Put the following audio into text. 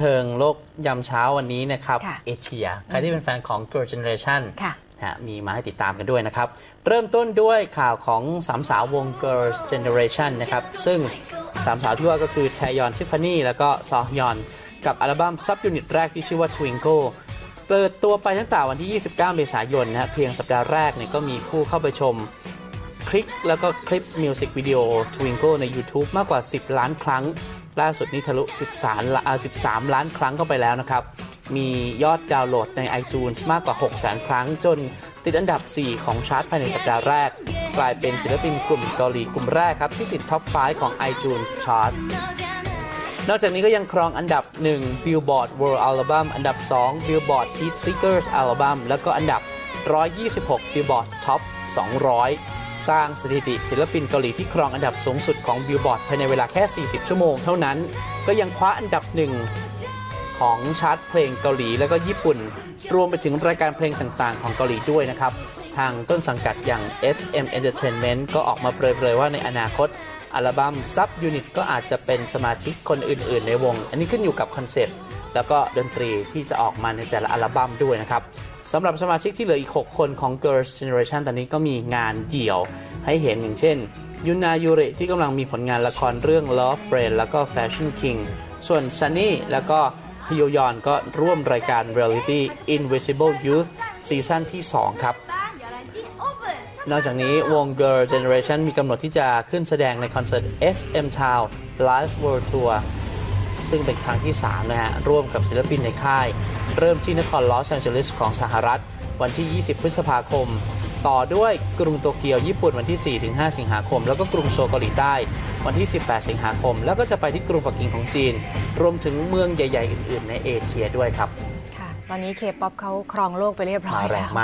เทิงโลกยามเช้าวันนี้นะครับค่ะเอเชีย ใครที่เป็นแฟนของ Girl Generation ค่ะฮะมีมาให้ติดตามกันด้วยนะครับ เริ่มต้นด้วยข่าวของสามสาววง Girls Generation นะครับ ซึ่งสามสาวที่ว่าก็คือแทยอน ทิฟฟานี่ แล้วก็ซอฮยอน กับอัลบั้มซับยูนิตแรกที่ชื่อว่า Twinkle เปิดตัวไปตั้งแต่วันที่ 29 เมษายนนะฮะเพียงสัปดาห์แรกเนี่ยก็มีผู้เข้าไปชม คลิกแล้วก็คลิปมิวสิกวิดีโอ Twinkle ใน YouTube มากกว่า 10 ล้านครั้ง ล่าสุดนี้ทะลุ 13 ล้าน13ล้านครั้งเข้าไปแล้วนะครับ มียอดดาวน์โหลดใน iTunes มากกว่า6แสนครั้ง จนติดอันดับ 4 ของชาร์ตภายในสัปดาห์แรก กลายเป็นศิลปินกลุ่มเกาหลีกลุ่มแรกครับ ที่ติดท็อป 5 ของ iTunes Chart นอกจากนี้ก็ยังครองอันดับ 1 Billboard World Album อันดับ 2 Billboard Hit Seekers Album แล้วก็อันดับ 126 Billboard Top 200 สร้างสถิติศิลปินเกาหลีที่ครองอันดับสูงสุดของ Billboard ภายในเวลาแค่ 40 ชั่วโมงเท่านั้น ก็ยังคว้าอันดับหนึ่งของชาร์ตเพลงเกาหลีแล้วก็ญี่ปุ่น รวมไปถึงรายการเพลงต่างๆ ของเกาหลีด้วยนะครับ ทางต้นสังกัดอย่าง SM Entertainment ก็ออกมาเปรยๆว่าในอนาคตอัลบั้ม Sub Unit ก็อาจจะเป็นสมาชิกคนอื่น ๆ ในวง อันนี้ขึ้นอยู่กับคอนเซ็ปต์แล้วก็ดนตรีที่จะออกมาในแต่ละอัลบั้มด้วยนะครับ สำหรับสมาชิกที่เหลืออีก 6 คนของ Girls Generation ตอนนี้ก็มีงานเดี่ยวให้เห็นอย่างเช่นยุนายูเระที่กำลังมีผลงานละครเรื่อง Love Brain แล้วก็ Fashion King ส่วน Sunny แล้วก็ฮโยยอนก็ร่วมรายการ Reality Invisible Youth ซีซั่นที่ 2 ครับ นอกจากนี้วง Girl Generation มีกำหนดที่จะขึ้นแสดงในคอนเสิร์ต SM Town Live World Tour ซึ่งเป็นครั้งที่3นะฮะร่วมกับศิลปินในค่าย เริ่มที่นครลอสแองเจลิสของสหรัฐ วันที่ 20 พฤษภาคม ต่อด้วยกรุงโตเกียวญี่ปุ่นวันที่ 4-5 สิงหาคม แล้วก็กรุงโซลเกาหลีใต้วันที่ 18 สิงหาคม แล้วก็จะไปที่กรุงปักกิ่งของจีน รวมถึงเมืองใหญ่ ๆ อื่น ๆ ในเอเชียด้วยครับ ค่ะ ตอนนี้เคป๊อปเขาครองโลกไปเรียบร้อมายแรแล้งวมาก